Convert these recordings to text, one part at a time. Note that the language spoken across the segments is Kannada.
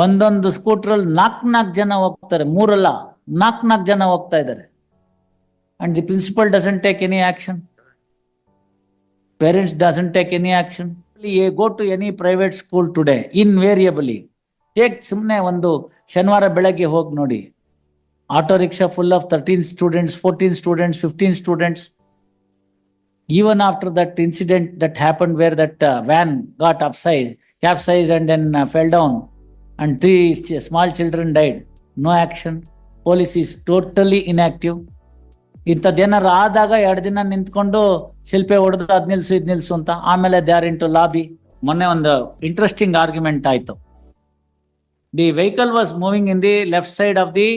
ಒಂದೊಂದು ಸ್ಕೂಟ್ರಲ್ಲಿ ನಾಲ್ಕು ನಾಲ್ಕು ಜನ ಹೋಗ್ತಾರೆ ಮೂರಲ್ಲ ನಾಲ್ಕು ನಾಲ್ಕು ಜನ ಹೋಗ್ತಾ ಇದ್ದಾರೆ. And the principal doesn't take any action parents doesn't take any action go to any private school today invariably take ಸುಮ್ಮನೆ ಒಂದು ಶನಿವಾರ ಬೆಳಗ್ಗೆ ಹೋಗಿ ನೋಡಿ. Auto rickshaw full of thirteen students fourteen students fifteen students even after that incident that happen where that van got up size cap size and then fell down, and three small children died. No action. Police is totally inactive. ಇಂಥದ್ದೇನಾರು ಆದಾಗ ಎರಡು ದಿನ ನಿಂತ್ಕೊಂಡು ಶಿಲ್ಪೆ ಹೊಡೆದು ಅದ್ ನಿಲ್ಸು, ಇದ್ ನಿಲ್ಸು ಅಂತ ಆಮೇಲೆ ದೇ ಆರ್ ಇಂಟು ಲಾಬಿ ಮೊನ್ನೆ ಒಂದು ಇಂಟ್ರೆಸ್ಟಿಂಗ್ ಆರ್ಗ್ಯುಮೆಂಟ್ ಆಯ್ತು the vehicle was moving in the left side of the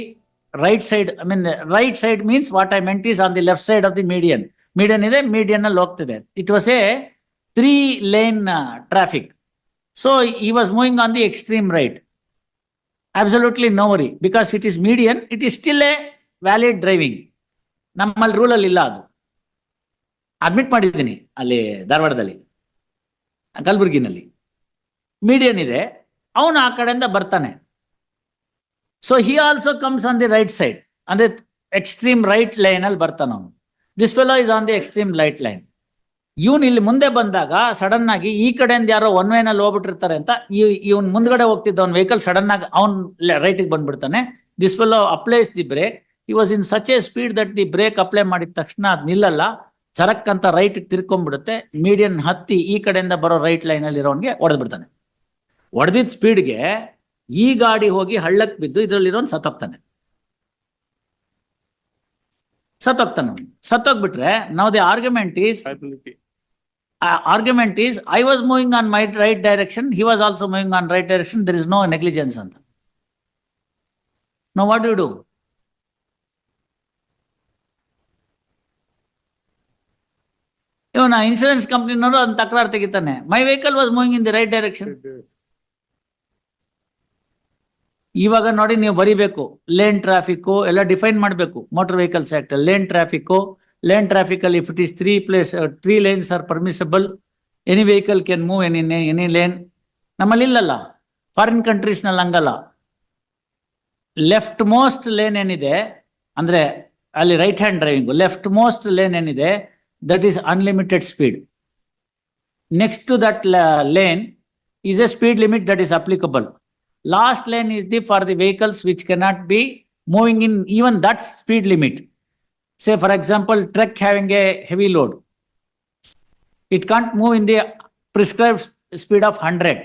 right side I mean right side means what I meant is on the left side of the median median ಇದೆ ಮೀಡಿಯನ್ ಅಲ್ಲಿ ಹೋಗ್ತಿದೆ it was a three lane traffic so ಈ was moving on the extreme right absolutely no worry because it is median it is still a valid driving ನಮ್ಮಲ್ಲಿ ರೂಲಲ್ಲಿ ಇಲ್ಲ ಅದು. ಅಡ್ಮಿಟ್ ಮಾಡಿದ್ದೀನಿ ಅಲ್ಲಿ ಧಾರವಾಡದಲ್ಲಿ, ಕಲಬುರ್ಗಿನಲ್ಲಿ. ಮೀಡಿಯನ್ ಇದೆ. ಅವನು ಆ ಕಡೆಯಿಂದ ಬರ್ತಾನೆ. So he also comes on the right side ಅಂದ್ರೆ ಎಕ್ಸ್ಟ್ರೀಮ್ ರೈಟ್ ಲೈನ್ ಅಲ್ಲಿ ಬರ್ತಾನ ಅವನು. This fellow is on the extreme right line ಇವನ್ ಇಲ್ಲಿ ಮುಂದೆ ಬಂದಾಗ ಸಡನ್ ಆಗಿ ಈ ಕಡೆಯಿಂದ ಯಾರೋ ಒನ್ ವೇನಲ್ಲಿ ಹೋಗ್ಬಿಟ್ಟಿರ್ತಾರೆ ಅಂತ ಇವನ್ ಮುಂದ್ಗಡೆ ಹೋಗ್ತಿದ್ದ ಅವ್ನ ವೆಹಿಕಲ್ ಸಡನ್ ಆಗಿ ಅವ್ನ್ ರೈಟಿಗೆ ಬಂದ್ಬಿಡ್ತಾನೆ. This fellow applies the brake he was in such a speed that the brake apply ಮಾಡಿದ ತಕ್ಷಣ ಅದ್ ನಿಲ್ಲಲ್ಲ. ಚರಕ್ ಅಂತ ರೈಟ್ ತಿರ್ಕೊಂಡ್ಬಿಡುತ್ತೆ. ಮೀಡಿಯನ್ ಹತ್ತಿ ಈ ಕಡೆಯಿಂದ ಬರೋ ರೈಟ್ ಲೈನ್ ಅಲ್ಲಿ ಇರೋನ್ಗೆ ಹೊಡೆದ್ ಬಿಡ್ತಾನೆ ಸ್ಪೀಡ್ಗೆ ಈ ಗಾಡಿ ಹೋಗಿ ಹಳ್ಳಕ್ ಬಿದ್ದು ಇದ್ರಲ್ಲಿರೋನ್ ಸತ್ತೋಗ್ತಾನೆ. ಸತ್ತೋಗ್ತಾನೆ. ಸತ್ತೋಗ್ಬಿಟ್ರೆ ನಾವು the argument is liability. Argument is I was moving on my right direction he was also moving on right direction there is no negligence ಅಂತ ನೋ ವಾಟ್ ಯು ಡೂ ಇವನ ಇನ್ಶೂರೆನ್ಸ್ ಕಂಪ್ನಿನವರು ಅದನ್ನ ತಕರಾರು ತೆಗಿತಾನೆ. My vehicle was moving in the right direction ಇವಾಗ ನೋಡಿ, ನೀವು ಬರಿಬೇಕು. ಲೇನ್ ಟ್ರಾಫಿಕ್ ಎಲ್ಲ ಡಿಫೈನ್ ಮಾಡಬೇಕು. Motor vehicles act lane traffic lane traffic ಅಲ್ಲಿ if it is three place three lanes are permissible any vehicle can move any any lane ನಮ್ಮಲ್ಲಿ ಇಲ್ಲಲ್ಲ. ಫಾರಿನ್ ಕಂಟ್ರೀಸ್ನಲ್ಲಿ ಹಂಗಲ್ಲ. ಲೆಫ್ಟ್ ಮೋಸ್ಟ್ ಲೇನ್ ಏನಿದೆ, ಅಂದರೆ ಅಲ್ಲಿ right hand driving left most lane ಏನಿದೆ that is unlimited speed next to that lane is a speed limit that is applicable. Last lane is the, for the vehicles which cannot be moving in even that speed limit. Say for example, truck having a heavy load. It can't move in the prescribed speed of hundred.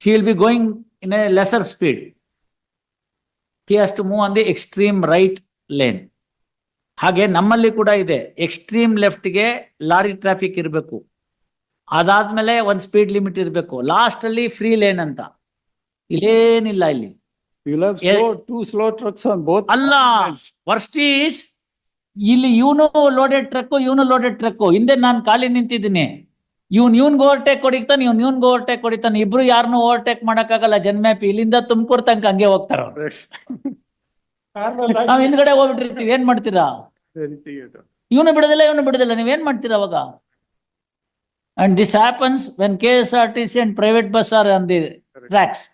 He will be going in a lesser speed. He has to move on the extreme right lane. ಹಾಗೆ ನಮ್ಮಲ್ಲಿ ಕೂಡ ಇದೆ ಎಕ್ಸ್ಟ್ರೀಮ್ ಲೆಫ್ಟ್ಗೆ ಲಾರಿ ಟ್ರಾಫಿಕ್ ಇರಬೇಕು ಅದಾದ್ಮೇಲೆ ಒಂದು ಸ್ಪೀಡ್ ಲಿಮಿಟ್ ಇರಬೇಕು ಲಾಸ್ಟ್ ಅಲ್ಲಿ ಫ್ರೀ ಲೇನ್ ಅಂತ ಇಲ್ಲೇನಿಲ್ಲ ಇಲ್ಲಿ You'll have Yeah. slow, two slow trucks on both. ಅಲ್ಲ ವರ್ಸ್ಟ್ ಈಸ್ ಇಲ್ಲಿ ಇವನು ಲೋಡೆಡ್ ಟ್ರಕ್ ಇವನು ಲೋಡೆಡ್ ಟ್ರಕ್ ಹಿಂದೆ ನಾನು ಖಾಲಿ ನಿಂತಿದ್ದೀನಿ. ಇವ್ನು ಇವ್ನ್ ಓವರ್ಟೇಕ್ ಹೊಡಿತಾನೆ ಇವನ್ ಇವ್ನ್ ಓವರ್ಟೇಕ್ ಹೊಡಿತಾನೆ ಇಬ್ರು ಯಾರನ್ನೂ ಓವರ್ಟೇಕ್ ಮಾಡಕ್ಕಾಗಲ್ಲ. ಜನ್ಮ್ಯಾಪಿ ಇಲ್ಲಿಂದ ತುಮಕೂರ್ ತನಕ ಹಂಗೆ ಹೋಗ್ತಾರ ನಾವ್ ಹಿಂದ್ಗಡೆ ಹೋಗ್ಬಿಟ್ಟಿರ್ತೀವಿ. ಏನ್ ಮಾಡ್ತೀರಾ? ಇವನು ಬಿಡೋದಿಲ್ಲ ಇವನು ಬಿಡೋದಿಲ್ಲ. ನೀವೇನ್ ಮಾಡ್ತೀರಾ ಅವಾಗ? And this happens when K S R T C and private bus are on the tracks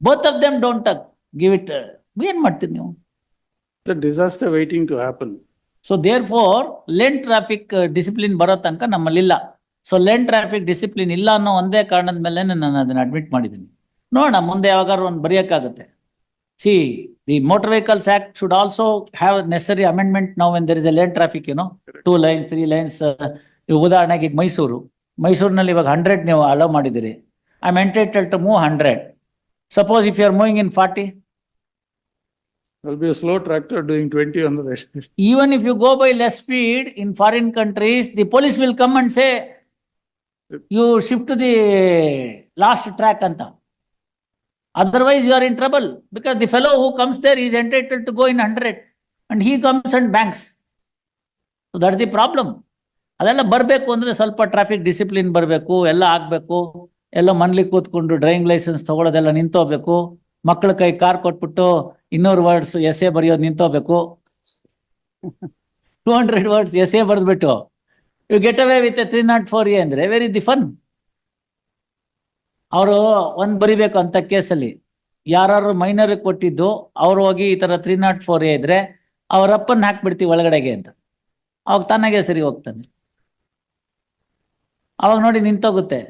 both of them don't give it ಏನ್ ಮಾಡ್ತೀರಿ ನೀವು? Disaster waiting to happen. So therefore lane traffic discipline ಬರೋ ತನಕ ನಮ್ಮಲ್ಲಿಲ್ಲ. ಸೊ ಲೆನ್ ಟ್ರಾಫಿಕ್ ಡಿಸಿಪ್ಲಿನ್ ಇಲ್ಲ ಅನ್ನೋ ಒಂದೇ ಕಾರಣದ ಮೇಲೆ ನಾನು ಅದನ್ನ ಅಡ್ಮಿಟ್ ಮಾಡಿದ್ದೀನಿ. ನೋಡೋಣ ಮುಂದೆ ಯಾವಾಗಾದ್ರು ಒಂದು ಬರೆಯೋಕ್ಕಾಗುತ್ತೆ. See the motor vehicles act should also have necessary amendment ನಾವು when there is a lane traffic ಏನೋ ಟೂ ಲೈನ್ ತ್ರೀ ಲೈನ್ಸ್ ಉದಾಹರಣೆಗೆ ಈಗ ಮೈಸೂರು ಮೈಸೂರಿನಲ್ಲಿ ಇವಾಗ ಹಂಡ್ರೆಡ್ ನೀವು ಅಲೋ ಮಾಡಿದಿರಿ I am entitle to move hundred suppose if you are moving in forty There'll be a slow tractor doing twenty on the rest. even if you go by less speed in foreign countries, the police will come and say, you shift to the last track anta. Otherwise, you are in trouble because the fellow who comes there is entitled to go in hundred and he comes and banks. So that's the problem. ಅದೆಲ್ಲ ಬರಬೇಕು ಅಂದರೆ ಸ್ವಲ್ಪ ಟ್ರಾಫಿಕ್ ಡಿಸಿಪ್ಲಿನ್ ಬರಬೇಕು ಎಲ್ಲ ಆಗಬೇಕು ಎಲ್ಲ ಮನ್ಲಿ ಕೂತ್ಕೊಂಡು ಡ್ರೈವಿಂಗ್ ಲೈಸೆನ್ಸ್ ತಗೊಳ್ಳೋದೆಲ್ಲ ನಿಂತೋಗ್ಬೇಕು ಮಕ್ಕಳ ಕೈ ಕಾರ್ ಕೊಟ್ಬಿಟ್ಟು ಇನ್ನೂರು ವರ್ಡ್ಸ್ ಎಸ್ ಎ ಬರೆಯೋದು ನಿಂತೋಗ್ಬೇಕು. Two hundred words S A ಬರೆದ್ಬಿಟ್ಟು you get away with three not four A ಅಂದ್ರೆ ವೆರಿ ದಿ ಫನ್ ಅವರು ಒಂದ್ ಬರಿಬೇಕು ಅಂತ ಕೇಸಲ್ಲಿ. ಯಾರು ಮೈನರ್ ಕೊಟ್ಟಿದ್ದು, ಅವ್ರು ಹೋಗಿ ಈ ತರ ತ್ರೀ ನಾಟ್ ಫೋರ್ ಎ ಇದ್ರೆ ಅವ್ರ ಅಪ್ಪನ್ ಹಾಕ್ಬಿಡ್ತೀವಿ ಒಳಗಡೆಗೆ ಅಂತ. ಅವಾಗ ತನ್ನಗೆ ಸರಿ ಹೋಗ್ತಾನೆ. ಅವಾಗ ನೋಡಿ ನಿಂತೋಗುತ್ತೆ.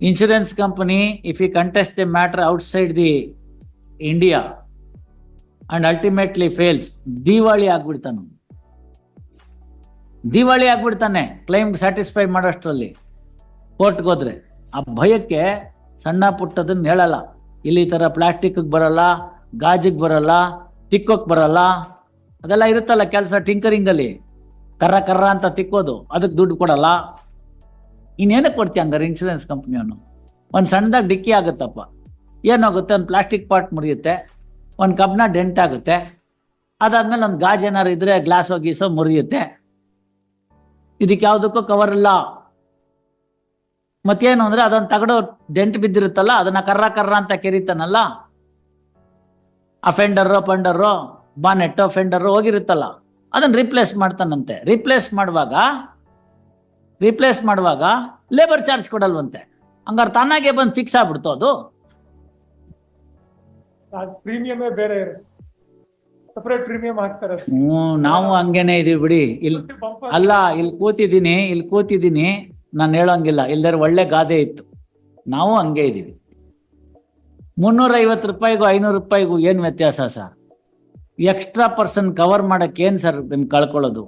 Insurance company if you contest the matter outside the India and ultimately fails ದಿವಾಳಿ ಆಗ್ಬಿಡ್ತಾನು. ದಿವಾಳಿ ಆಗ್ಬಿಡ್ತಾನೆ. ಕ್ಲೈಮ್ ಸ್ಯಾಟಿಸ್ಫೈ ಮಾಡೋಷ್ಟರಲ್ಲಿ. ಕೋರ್ಟ್ಗೆ ಹೋದ್ರೆ. ಆ ಭಯಕ್ಕೆ ಸಣ್ಣ ಪುಟ್ಟದನ್ನ ಹೇಳಲ್ಲ. ಇಲ್ಲಿ ಈ ಥರ ಪ್ಲಾಸ್ಟಿಕ್ ಬರಲ್ಲ, ಗಾಜಿಗೆ ಬರಲ್ಲ, ತಿಕ್ಕೋಕ್ ಬರಲ್ಲ. ಅದೆಲ್ಲ ಇರುತ್ತಲ್ಲ ಕೆಲಸ ಟಿಂಕರಿಂಗಲ್ಲಿ ಕರ್ರ ಕರ್ರ ಅಂತ ತಿಕ್ಕೋದು. ಅದಕ್ಕೆ ದುಡ್ಡು ಕೊಡಲ್ಲ. ಇನ್ನೇನಕ್ಕೆ ಕೊಡ್ತೀಯ ಹಂಗಾರೆ ಇನ್ಶೂರೆನ್ಸ್ ಕಂಪ್ನಿಯವನು ಒಂದು ಸಣ್ಣದಾಗಿ ಡಿಕ್ಕಿ ಆಗುತ್ತಪ್ಪ. ಏನಾಗುತ್ತೆ? ಒಂದು ಪ್ಲಾಸ್ಟಿಕ್ ಪಾಟ್ ಮುರಿಯುತ್ತೆ. ಒಂದು ಕಬ್ನ ಡೆಂಟ್ ಆಗುತ್ತೆ. ಅದಾದ್ಮೇಲೆ ಒಂದು ಗಾಜ್ ಏನಾರು ಇದ್ರೆ ಗ್ಲಾಸ್ ಹೋಗಿಸೋ ಮುರಿಯುತ್ತೆ. ಇದಕ್ಕೆ ಯಾವುದಕ್ಕೂ ಕವರ್ ಇಲ್ಲ. ಮತ್ತೇನು ಅಂದ್ರೆ ಅದೊಂದು ತಗಡೋ ಡೆಂಟ್ ಬಿದ್ದಿರುತ್ತಲ್ಲ, ಅದನ್ನ ಕರ್ರ ಕರ್ರ ಅಂತ ಕೆರಿತಾನಲ್ಲ? ಆ ಫೆಂಡರು ಪಂಡರು ಬಾನೆಟ್ಟು ಫೆಂಡರು ಹೋಗಿರುತ್ತಲ್ಲ. ಅದನ್ನ ರಿಪ್ಲೇಸ್ ಮಾಡ್ತಾನಂತೆ. ರಿಪ್ಲೇಸ್ ಮಾಡುವಾಗ ರಿಪ್ಲೇಸ್ ಮಾಡುವಾಗ ಲೇಬರ್ ಚಾರ್ಜ್ ಕೊಡಲ್ವಂತೆ. ಹಂಗಾರೆ ತಾನಾಗೆ ಬಂದು ಫಿಕ್ಸ್ ಆಗ್ಬಿಡ್ತು ಅದು. ಪ್ರೀಮಿಯಮೇ ಬೇರೆ ಸಪರೇಟ್ ಪ್ರೀಮಿಯಂ ಹಾಕ್ತಾರೆ ಹ್ಞೂ ನಾವು ಹಂಗೇನೆ ಇದೀವಿ ಬಿಡಿ. ಇಲ್ಲಿ ಅಲ್ಲ ಇಲ್ಲಿ ಕೂತಿದ್ದೀನಿ ಇಲ್ಲಿ ಕೂತಿದ್ದೀನಿ. ನಾನು ಹೇಳೋಂಗಿಲ್ಲ. ಇಲ್ದರೆ ಒಳ್ಳೆ ಗಾದೆ ಇತ್ತು. ನಾವು ಹಂಗೆ ಇದೀವಿ. ಮುನ್ನೂರ ಐವತ್ತು ರೂಪಾಯಿಗೂ ಐನೂರು ರೂಪಾಯಿಗೂ ಏನು ವ್ಯತ್ಯಾಸ ಸರ್? ಎಕ್ಸ್ಟ್ರಾ ಪರ್ಸನ್ ಕವರ್ ಮಾಡಕ್ಕೆ ಏನು ಸರ್ ನಿಮ್ಗೆ ಕಳ್ಕೊಳ್ಳೋದು?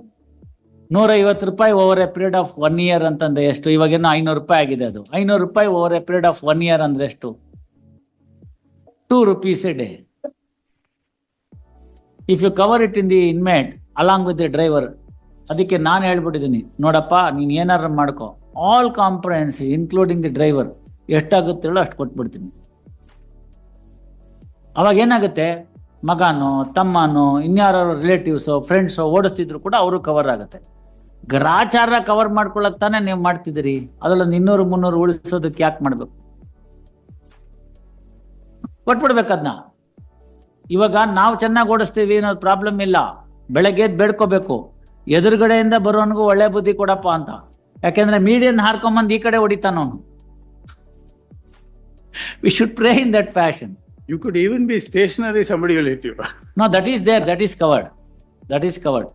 ನೂರ ಐವತ್ತು ರೂಪಾಯಿ over a period of one year ಅಂತಂದ್ರೆ ಎಷ್ಟು? ಇವಾಗೇನೋ ಐನೂರು ರೂಪಾಯಿ ಆಗಿದೆ ಅದು. ಐನೂರು ರೂಪಾಯಿ over a period of one year ಅಂದ್ರೆ ಎಷ್ಟು? Two rupees a day if you cover it in the inmate along with the driver ಅದಕ್ಕೆ ನಾನು ಹೇಳ್ಬಿಟ್ಟಿದ್ದೀನಿ ನೋಡಪ್ಪ, ನೀನು ಏನಾರು ಮಾಡ್ಕೊ. All comprehensive including the driver ಎಷ್ಟಾಗುತ್ತೆ ಹೇಳೋ ಅಷ್ಟು ಕೊಟ್ಬಿಡ್ತೀನಿ. ಅವಾಗ ಏನಾಗುತ್ತೆ? ಮಗನೋ, ತಮ್ಮನೋ ಇನ್ಯಾರೋ ರಿಲೇಟಿವ್ಸೋ ಫ್ರೆಂಡ್ಸೋ ಓಡಿಸ್ತಿದ್ರು ಕೂಡ ಅವರು ಕವರ್ ಆಗುತ್ತೆ. ಗ್ರಾಚಾರ ಕವರ್ ಮಾಡ್ಕೊಳಕ್ ತಾನೇ ನೀವು ಮಾಡ್ತಿದ್ದೀರಿ? ಅದರಲ್ಲೊಂದು ಇನ್ನೂರು ಮುನ್ನೂರು ಉಳಿಸೋದಕ್ಕೆ ಯಾಕೆ ಮಾಡ್ಬೇಕು? ಕೊಟ್ಬಿಡ್ಬೇಕು ಅದನ್ನ ಇವಾಗ ನಾವು ಚೆನ್ನಾಗಿ ಓಡಿಸ್ತೀವಿ ಅನ್ನೋದು ಪ್ರಾಬ್ಲಮ್ ಇಲ್ಲ. ಬೆಳಗ್ಗೆ ಎದ್ದು ಬೇಡ್ಕೋಬೇಕು. ಎದುರುಗಡೆಯಿಂದ ಬರೋನ್ಗೂ ಒಳ್ಳೆ ಬುದ್ಧಿ ಕೊಡಪ್ಪ ಅಂತ. ಯಾಕೆಂದ್ರೆ ಮೀಡಿಯನ್ ಹಾರ್ಕೊಂಬಂದು ಈ ಕಡೆ ಹೊಡಿತಾನ ಅವನು. We should pray in that passion You could even be stationary, somebody will hit you. No that is there that is covered that is covered